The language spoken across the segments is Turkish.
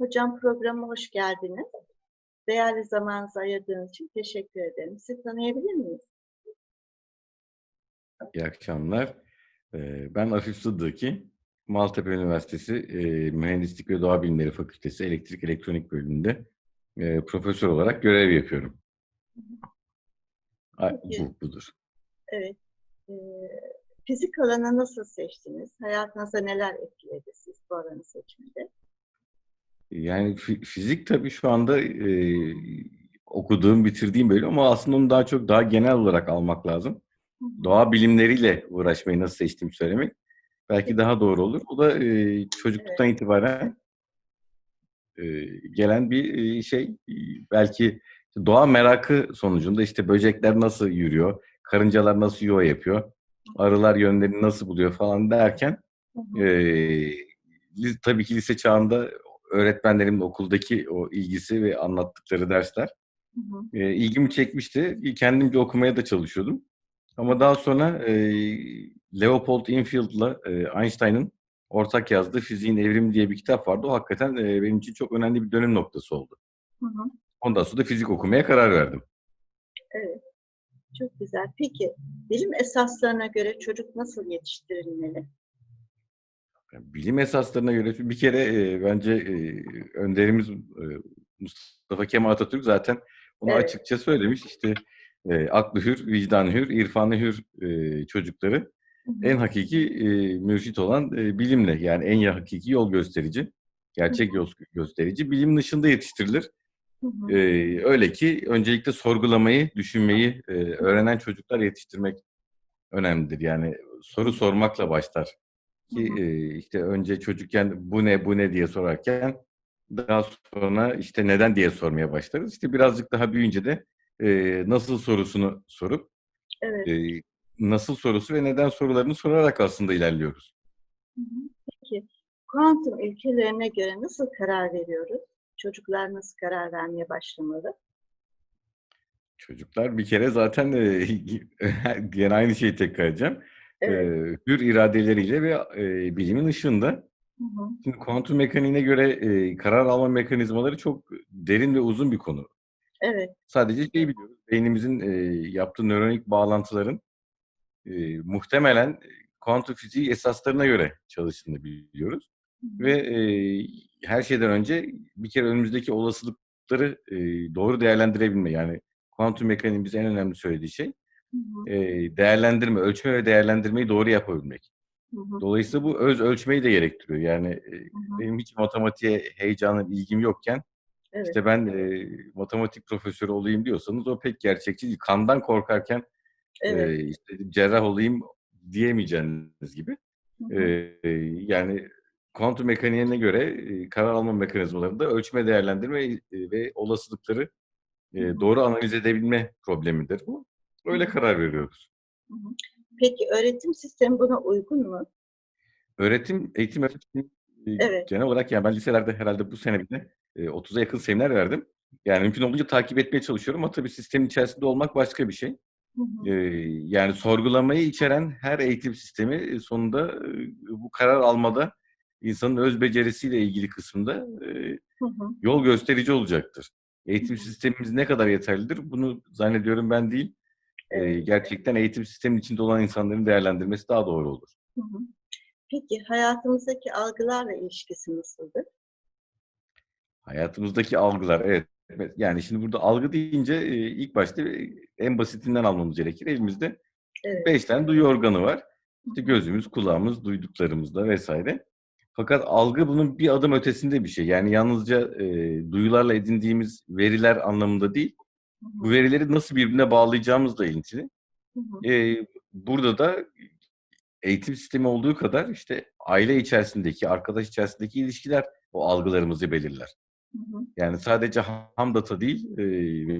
Hocam programa hoş geldiniz. Değerli zamanınızı ayırdığınız için teşekkür ederim. Sizi tanıyabilir miyiz? İyi akşamlar. Ee, Ben Afif Sıddıki, Maltepe Üniversitesi e, Mühendislik ve Doğa Bilimleri Fakültesi Elektrik Elektronik Bölümünde e, profesör olarak görev yapıyorum. Peki. Bu, budur. Evet. Ee, fizik alanı nasıl seçtiniz? Hayatınıza neler etkiledi siz bu alanı seçmede? Yani fi- fizik tabii şu anda e, okuduğum, bitirdiğim bölüm ama aslında onu daha çok daha genel olarak almak lazım. Doğa bilimleriyle uğraşmayı nasıl seçtiğimi söylemek belki daha doğru olur. O da e, çocukluktan itibaren e, gelen bir e, şey. Belki doğa merakı sonucunda işte böcekler nasıl yürüyor, karıncalar nasıl yuva yapıyor, arılar yönlerini nasıl buluyor falan derken e, tabii ki lise çağında öğretmenlerimin okuldaki o ilgisi ve anlattıkları dersler Hı hı. e, ilgimi çekmişti. Kendimce okumaya da çalışıyordum. Ama daha sonra e, Leopold Infield'la e, Einstein'ın ortak yazdığı Fiziğin Evrimi diye bir kitap vardı. O hakikaten e, benim için çok önemli bir dönüm noktası oldu. Hı hı. Ondan sonra da fizik okumaya karar verdim. Evet. Çok güzel. Peki bilim esaslarına göre çocuk nasıl yetiştirilmeli? Bilim esaslarına göre bir kere e, bence e, önderimiz e, Mustafa Kemal Atatürk zaten onu Evet. açıkça söylemiş. İşte e, aklı hür, vicdanı hür, irfanı hür e, çocukları en hakiki e, mürşit olan e, bilimle yani en ya- hakiki yol gösterici, gerçek yol gösterici bilimin dışında yetiştirilir. E, öyle ki öncelikle sorgulamayı, düşünmeyi e, öğrenen çocuklar yetiştirmek önemlidir. Yani soru sormakla başlar. Ki e, işte önce çocukken bu ne bu ne diye sorarken daha sonra işte neden diye sormaya başlarız. İşte birazcık daha büyüyünce de e, nasıl sorusunu sorup Evet. e, nasıl sorusu ve neden sorularını sorarak aslında ilerliyoruz. Peki kuantum ilkelerine göre nasıl karar veriyoruz? Çocuklar nasıl karar vermeye başlamalı? Çocuklar bir kere zaten e, gene aynı şeyi tekrar edeceğim. E, Evet. hür iradeleriyle ve e, bilimin ışığında. Hı hı. Şimdi kuantum mekaniğine göre e, karar alma mekanizmaları çok derin ve uzun bir konu. Evet. Sadece şey biliyoruz, beynimizin e, yaptığı nöronik bağlantıların e, muhtemelen e, kuantum fiziği esaslarına göre çalıştığını biliyoruz. Hı hı. Ve e, her şeyden önce bir kere önümüzdeki olasılıkları e, doğru değerlendirebilme. Yani kuantum mekaniğin bize en önemli söylediği şey. E, değerlendirme, ölçme ve değerlendirmeyi doğru yapabilmek. Hı hı. Dolayısıyla bu öz ölçmeyi de gerektiriyor. Yani Hı hı. benim hiç matematiğe heyecanım, ilgim yokken Evet. işte ben e, matematik profesörü olayım diyorsanız o pek gerçekçi değil. Kandan korkarken Evet. e, işte cerrah olayım diyemeyeceğiniz gibi. Hı hı. e, yani kuantum mekaniğine göre e, karar alma mekanizmalarında ölçme, değerlendirme e, ve olasılıkları e, doğru analiz edebilme problemidir bu. Öyle karar veriyoruz. Peki öğretim sistemi buna uygun mu? Öğretim, eğitim öğretim Evet. genel olarak yani ben liselerde herhalde bu sene bile e, 30'a yakın seminer verdim. Yani mümkün olduğunca takip etmeye çalışıyorum ama tabii sistemin içerisinde olmak başka bir şey. Hı hı. Yani sorgulamayı içeren her eğitim sistemi sonunda bu karar almada insanın öz becerisiyle ilgili kısımda Hı hı. yol gösterici olacaktır. Eğitim sistemimiz ne kadar yeterlidir? Bunu zannediyorum ben değil. E, gerçekten eğitim sisteminin içinde olan insanların değerlendirmesi daha doğru olur. Hı hı. Peki hayatımızdaki algılarla ilişkisi nasıldır? Hayatımızdaki algılar, evet. Evet, Yani şimdi burada algı deyince e, ilk başta en basitinden almamız gerekir. Elimizde Evet. beş tane duyu organı var. İşte gözümüz, kulağımız, duyduklarımızda vesaire. Fakat algı bunun bir adım ötesinde bir şey. Yani yalnızca e, duyularla edindiğimiz veriler anlamında değil, bu verileri nasıl birbirine bağlayacağımızla ilintili. Hı hı. E, burada da eğitim sistemi olduğu kadar işte aile içerisindeki, arkadaş içerisindeki ilişkiler o algılarımızı belirler. Hı hı. Yani sadece ham data değil, e,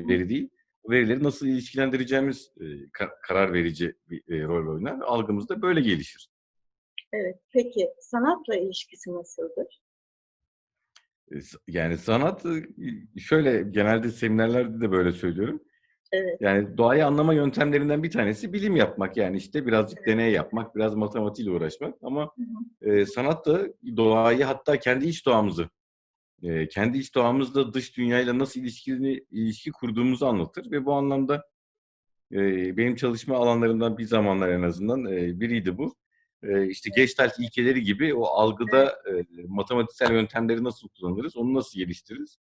veri değil, bu verileri nasıl ilişkilendireceğimiz e, ka- karar verici bir e, rol oynar. Algımız da böyle gelişir. Evet. Peki sanatla ilişkisi nasıldır? E, Yani sanat e, şöyle genelde seminerlerde de böyle söylüyorum. Evet. Yani doğayı anlama yöntemlerinden bir tanesi bilim yapmak. Yani işte birazcık Evet. deney yapmak, biraz matematiğiyle uğraşmak. Ama Hı hı. e, sanat da doğayı hatta kendi iç doğamızı e, kendi iç doğamızda dış dünyayla nasıl ilişkini, ilişki kurduğumuzu anlatır ve bu anlamda e, benim çalışma alanlarımdan bir zamanlar en azından e, biriydi bu. E, işte Gestalt ilkeleri gibi o algıda e, matematiksel yöntemleri nasıl kullanırız, onu nasıl geliştiririz?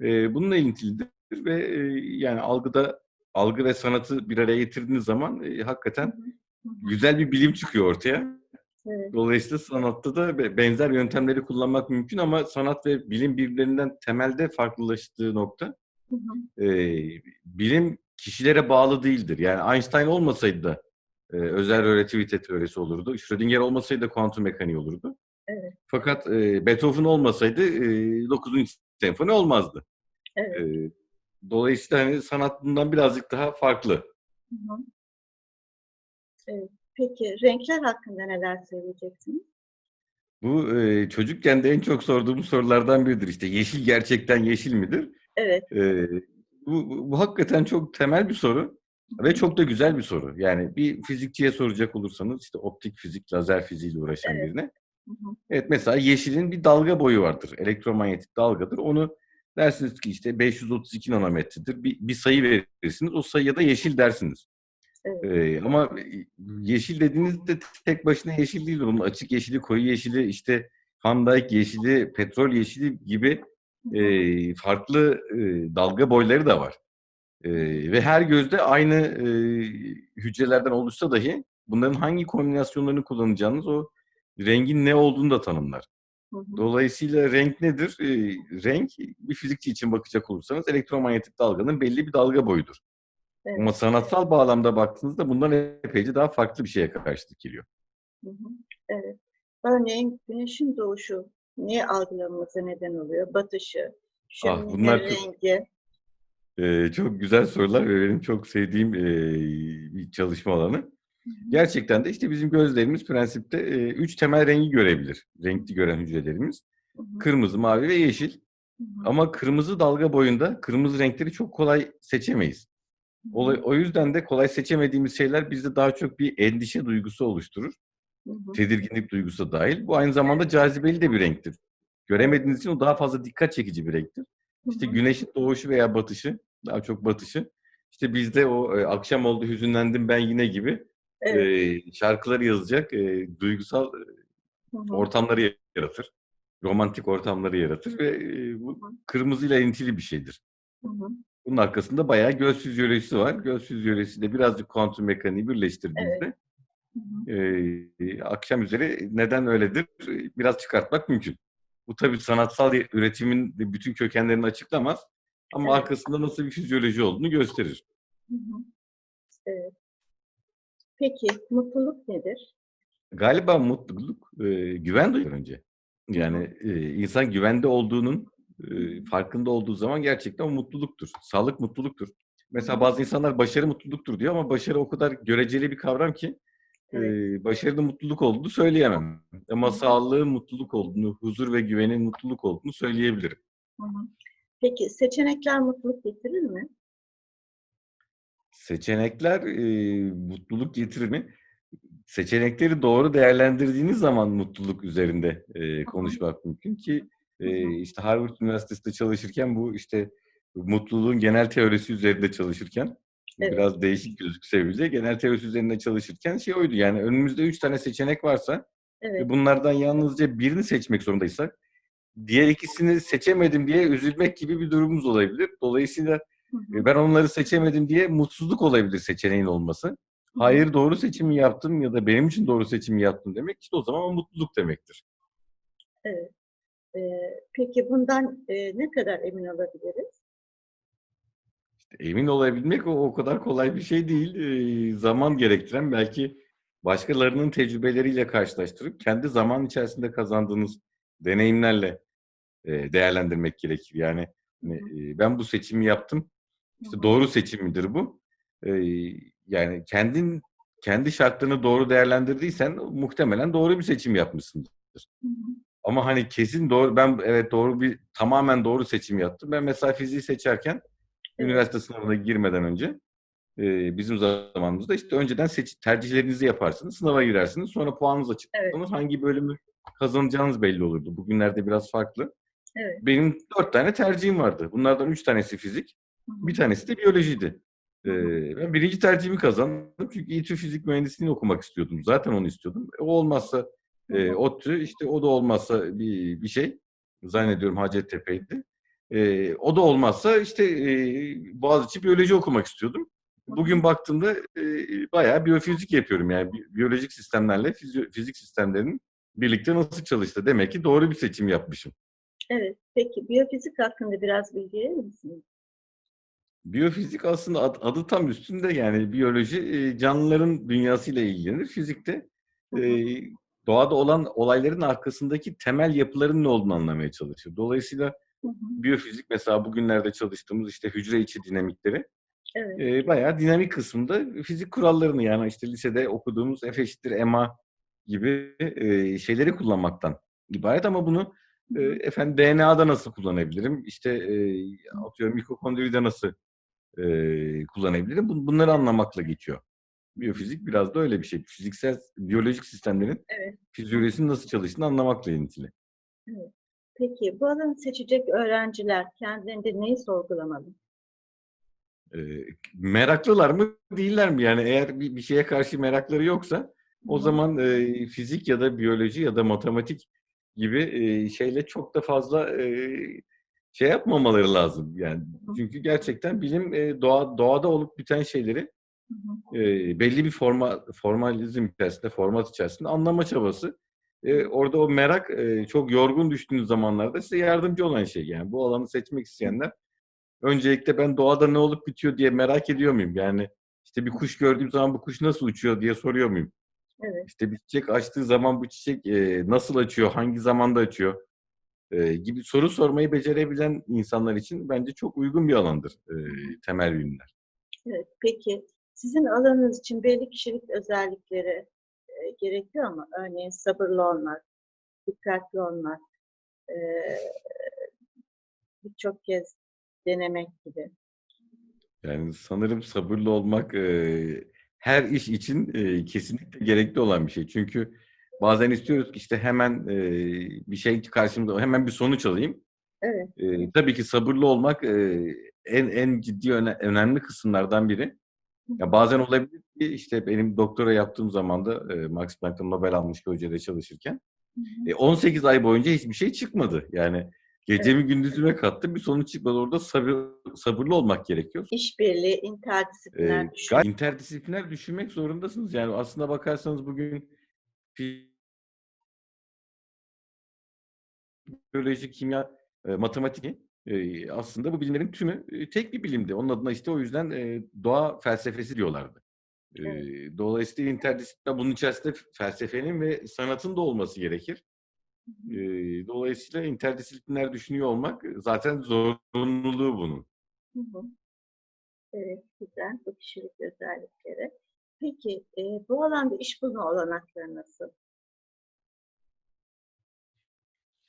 E, bununla ilintilidir ve e, yani algıda algı ve sanatı bir araya getirdiğiniz zaman e, hakikaten güzel bir bilim çıkıyor ortaya. Evet. Dolayısıyla sanatta da be- benzer yöntemleri kullanmak mümkün ama sanat ve bilim birbirlerinden temelde farklılaştığı nokta Hı hı. e, bilim kişilere bağlı değildir. Yani Einstein olmasaydı da e, özel relativite teorisi olurdu. Schrödinger olmasaydı kuantum mekaniği olurdu. Evet. Fakat e, Beethoven olmasaydı e, 9. senfoni olmazdı. Evet. E, dolayısıyla hani sanat bundan birazcık daha farklı. Hı hı. Evet. Peki renkler hakkında neler söyleyeceksiniz? Bu e, çocukken de en çok sorduğum sorulardan biridir. İşte yeşil gerçekten yeşil midir? Evet. E, bu, bu, bu hakikaten çok temel bir soru ve çok da güzel bir soru. Yani bir fizikçiye soracak olursanız işte optik fizik, lazer fiziğiyle uğraşan Evet. birine. Hı hı. Evet mesela yeşilin bir dalga boyu vardır. Elektromanyetik dalgadır. Onu dersiniz ki işte 532 nanometredir. Bir, bir sayı verirsiniz. O sayıya da yeşil dersiniz. Evet. Ee, ama yeşil dediğinizde tek başına yeşil değildir. Onun açık yeşili, koyu yeşili, işte Van Dyke yeşili, petrol yeşili gibi e, farklı e, dalga boyları da var. E, ve her gözde aynı e, hücrelerden oluşsa dahi bunların hangi kombinasyonlarını kullanacağınız o rengin ne olduğunu da tanımlar. Hı hı. Dolayısıyla renk nedir? E, renk bir fizikçi için bakacak olursanız elektromanyetik dalganın belli bir dalga boyudur. Ama Evet. sanatsal bağlamda baktığınızda bundan epeyce daha farklı bir şeye karşılık geliyor. Hı hı. Evet. Örneğin güneşin doğuşu niye algılamamıza neden oluyor? Batışı, Ah, şöminenin bunlar çok, rengi. Çok güzel sorular ve benim çok sevdiğim e, bir çalışma alanı. Hı hı. Gerçekten de işte bizim gözlerimiz prensipte e, üç temel rengi görebilir. Renkli gören hücrelerimiz. Hı hı. Kırmızı, mavi ve yeşil. Hı hı. Ama kırmızı dalga boyunda kırmızı renkleri çok kolay seçemeyiz. Hı hı. Olay, o yüzden de kolay seçemediğimiz şeyler bizde daha çok bir endişe duygusu oluşturur. Hı hı. Tedirginlik duygusu dahil. Bu aynı zamanda cazibeli de bir renktir. Göremediğiniz için o daha fazla dikkat çekici bir renktir. Hı İşte hı. güneşin doğuşu veya batışı, daha çok batışı. İşte bizde o e, akşam oldu hüzünlendim ben yine gibi Evet. e, şarkıları yazacak e, duygusal e, Hı hı. ortamları yaratır. Romantik ortamları yaratır ve e, bu kırmızıyla ilintili bir şeydir. Hı hı. Bunun arkasında bayağı göz fizyolojisi var. Göz fizyolojisiyle birazcık kuantum mekaniği Evet. birleştirdiğinizde Hı hı. e, akşam üzeri neden öyledir biraz çıkartmak mümkün. Bu tabii sanatsal üretimin bütün kökenlerini açıklamaz ama Evet. arkasında nasıl bir fizyoloji olduğunu gösterir. Hı hı. Evet. Peki mutluluk nedir? Galiba mutluluk e, güven duyuyor önce. Yani e, insan güvende olduğunun e, farkında olduğu zaman gerçekten o mutluluktur. Sağlık mutluluktur. Mesela bazı insanlar başarı mutluluktur diyor ama başarı o kadar göreceli bir kavram ki e, Evet. başarının mutluluk olduğunu söyleyemem. Ama sağlığın mutluluk olduğunu, huzur ve güvenin mutluluk olduğunu söyleyebilirim. Hı hı. Peki seçenekler mutluluk getirir mi? Seçenekler e, mutluluk getirir mi? Seçenekleri doğru değerlendirdiğiniz zaman mutluluk üzerinde e, konuşmak mümkün ki e, işte Harvard Üniversitesi'nde çalışırken bu işte mutluluğun genel teorisi üzerinde çalışırken Evet. biraz değişik gözükse bile genel teorisi üzerinde çalışırken şey oydu yani önümüzde üç tane seçenek varsa Evet. ve bunlardan yalnızca birini seçmek zorundaysak diğer ikisini seçemedim diye üzülmek gibi bir durumumuz olabilir. Dolayısıyla e, ben onları seçemedim diye mutsuzluk olabilir seçeneğin olması. Hayır doğru seçimi yaptım ya da benim için doğru seçimi yaptım demek işte o zaman o mutluluk demektir. Evet. Eee, peki bundan eee, ne kadar emin olabiliriz? Emin olabilmek o, o kadar kolay bir şey değil. Ee, zaman gerektiren belki başkalarının tecrübeleriyle karşılaştırıp kendi zaman içerisinde kazandığınız deneyimlerle e, değerlendirmek gerekir. Yani e, ben bu seçimi yaptım. İşte doğru seçim midir bu? Ee, yani kendin kendi şartlarını doğru değerlendirdiysen muhtemelen doğru bir seçim yapmışsındır. Hı hı. Ama hani kesin doğru ben evet doğru bir tamamen doğru seçim yaptım. Ben mesela fiziği seçerken Evet. üniversite sınavına girmeden önce e, bizim zamanımızda işte önceden seç, tercihlerinizi yaparsınız, sınava girersiniz, sonra puanınız Evet. açıklanır, hangi bölümü kazanacağınız belli olurdu. Bugünlerde biraz farklı. Evet. Benim dört tane tercihim vardı. Bunlardan üç tanesi fizik, bir tanesi de biyolojiydi. Ee, ben birinci tercihimi kazandım çünkü İTÜ fizik mühendisliğini okumak istiyordum. Zaten onu istiyordum. E, O olmazsa e. ODTÜ, işte o da olmazsa bir, bir şey. Zannediyorum Hacettepe'ydi. E, o da olmazsa işte e, Boğaziçi biyoloji okumak istiyordum. Bugün baktığımda e, bayağı biyofizik yapıyorum. Yani bi- biyolojik sistemlerle fizik sistemlerinin birlikte nasıl çalıştı. Demek ki doğru bir seçim yapmışım. Evet. Peki biyofizik hakkında biraz bilgi verir misiniz? Biyofizik aslında ad- adı tam üstünde yani biyoloji e, canlıların dünyasıyla ilgilenir. Fizikte e, doğada olan olayların arkasındaki temel yapıların ne olduğunu anlamaya çalışır. Dolayısıyla Hı hı. biyofizik mesela bugünlerde çalıştığımız işte hücre içi dinamikleri Evet. e, bayağı dinamik kısmında fizik kurallarını yani işte lisede okuduğumuz F eşittir ma gibi e, şeyleri kullanmaktan ibaret ama bunu e, efendim DNA'da nasıl kullanabilirim? İşte e, atıyorum mitokondride nasıl e, kullanabilirim? Bun- Bunları anlamakla geçiyor. Biyofizik biraz da öyle bir şey. Fiziksel, biyolojik sistemlerin Evet. fizyolojisinin nasıl çalıştığını anlamakla ilintili. Evet. Peki bu alanı seçecek öğrenciler kendilerinde neyi sorgulamalı? E, meraklılar mı, değiller mi? Yani eğer bir, bir şeye karşı merakları yoksa o zaman e, fizik ya da biyoloji ya da matematik gibi e, şeyle çok da fazla e, şey yapmamaları lazım. Yani çünkü gerçekten bilim e, doğa, doğada olup biten şeyleri e, belli bir forma formalizm içerisinde, format içerisinde anlama çabası. E, orada o merak e, çok yorgun düştüğünüz zamanlarda size yardımcı olan şey. Yani bu alanı seçmek isteyenler öncelikle ben doğada ne olup bitiyor diye merak ediyor muyum? Yani işte bir kuş gördüğüm zaman bu kuş nasıl uçuyor diye soruyor muyum? Evet. İşte bir çiçek açtığı zaman bu çiçek e, nasıl açıyor, hangi zamanda açıyor e, gibi soru sormayı becerebilen insanlar için bence çok uygun bir alandır e, temel bilimler. Evet. Peki sizin alanınız için belli kişilik özellikleri e, gerekiyor mu? Örneğin sabırlı olmak, dikkatli olmak, e, birçok kez denemek gibi. Yani sanırım sabırlı olmak e, her iş için e, kesinlikle gerekli olan bir şey. Çünkü bazen istiyoruz ki işte hemen e, bir şey karşımda hemen bir sonuç alayım. Evet. E, tabii ki sabırlı olmak e, en en ciddi öne- önemli kısımlardan biri. Ya bazen olabilir ki işte benim doktora yaptığım zaman da e, Max Planck'ın Nobel almış bir hocayla çalışırken e, 18 ay boyunca hiçbir şey çıkmadı. Yani. Gecemi gündüzüme kattım bir sonuç çıkmadı. Orada sabır, sabırlı olmak gerekiyor. İşbirliği, interdisipliner düşünme. gayet interdisipliner düşünmek zorundasınız. Yani aslında bakarsanız bugün biyoloji, kimya, e, matematik e, aslında bu bilimlerin tümü e, tek bir bilimdi. Onun adına işte o yüzden e, doğa felsefesi diyorlardı. E, Evet. dolayısıyla interdisipliner bunun içerisinde felsefenin ve sanatın da olması gerekir. E, dolayısıyla interdisipliner düşünüyor olmak zaten zorunluluğu bunun. Hı hı. Evet, güzel. Bu kişilik özellikleri. Peki e, bu alanda iş bulma olanakları nasıl?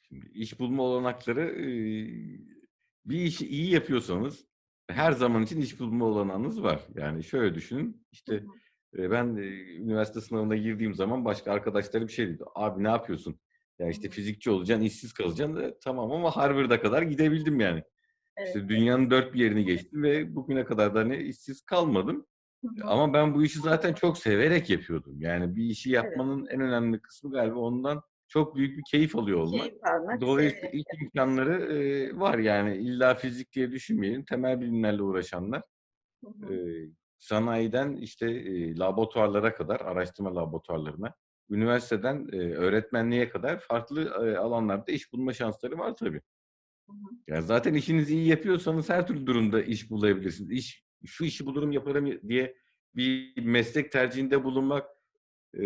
Şimdi iş bulma olanakları e, bir işi iyi yapıyorsanız her zaman için iş bulma olanağınız var. Yani şöyle düşünün işte e, ben e, üniversite sınavına girdiğim zaman başka arkadaşlarım bir şey dedi. Abi ne yapıyorsun? Ya işte fizikçi olacaksın, işsiz kalacaksın. E, tamam ama Harvard'a kadar gidebildim yani. Evet, İşte evet. dünyanın dört bir yerini geçtim ve bugüne kadar da hani işsiz kalmadım. Ama ben bu işi zaten çok severek yapıyordum. Yani bir işi Evet. yapmanın en önemli kısmı galiba ondan çok büyük bir keyif alıyor olmak. Keyif almak, Dolayısıyla yapmak. imkanları e, var yani illa fizik diye düşünmeyelim. Temel bilimlerle uğraşanlar Hı hı. e, sanayiden işte e, laboratuvarlara kadar, araştırma laboratuvarlarına, üniversiteden e, öğretmenliğe kadar farklı e, alanlarda iş bulma şansları var tabii. Hı hı. Ya zaten işinizi iyi yapıyorsanız her türlü durumda iş bulabilirsiniz. İş, şu işi bulurum yaparım diye bir meslek tercihinde bulunmak e,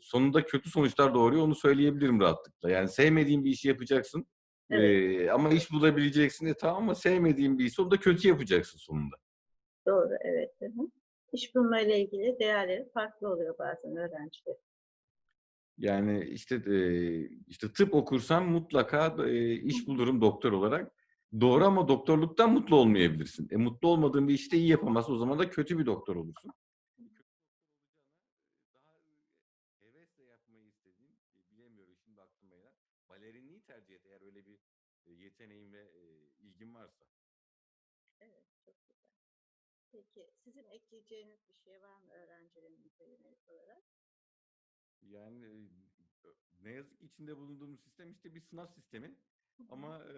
sonunda kötü sonuçlar doğuruyor onu söyleyebilirim rahatlıkla. Yani sevmediğin bir işi yapacaksın Evet. e, ama iş bulabileceksin. E, tamam ama sevmediğin bir işi onu da kötü yapacaksın sonunda. Doğru, evet. Hı hı. İş bulma ile ilgili değerleri farklı oluyor bazen öğrencilerin. Yani işte e, işte tıp okursam mutlaka e, iş bulurum doktor olarak. Doğru ama doktorluktan mutlu olmayabilirsin. E, mutlu olmadığın bir işte iyi yapamazsın. O zaman da kötü bir doktor olursun. Daha hevesle yapmayı istediğin, bilemiyorum şimdi aklıma gelen, balerinliği tercih et eğer öyle bir yeteneğin ve ilgin varsa. Evet, çok güzel. Peki sizin ekleyeceğiniz bir şey var mı öğrencilerinize yönelik olarak? Yani e, ne yazık ki içinde bulunduğumuz sistem işte bir sınav sistemi. Ama e,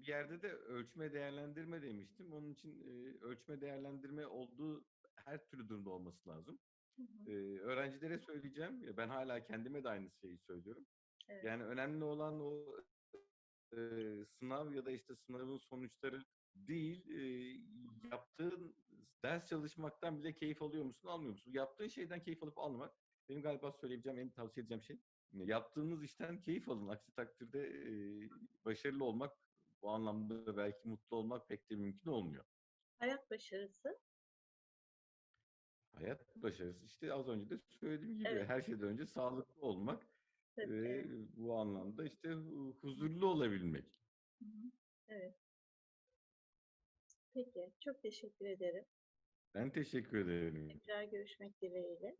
bir yerde de ölçme değerlendirme demiştim. Onun için e, ölçme değerlendirme olduğu her türlü durumda olması lazım. Hı hı. Öğrencilere söyleyeceğim. ya Ben hala kendime de aynı şeyi söylüyorum. Evet. Yani önemli olan o e, sınav ya da işte sınavın sonuçları değil, e, yaptığın ders çalışmaktan bile keyif alıyor musun, almıyor musun? Yaptığın şeyden keyif alıp almak benim galiba söyleyebileceğim, en tavsiye edeceğim şey. Yaptığınız işten keyif alın. Aksi takdirde e, başarılı olmak, bu anlamda belki mutlu olmak pek de mümkün olmuyor. Hayat başarısı. Hayat başarısı işte az önce de söylediğim gibi Evet. her şeyden önce sağlıklı olmak Tabii, ve bu anlamda işte hu- huzurlu olabilmek. Hı hı. Evet. Peki, çok teşekkür ederim. Ben teşekkür ederim. Tekrar görüşmek dileğiyle.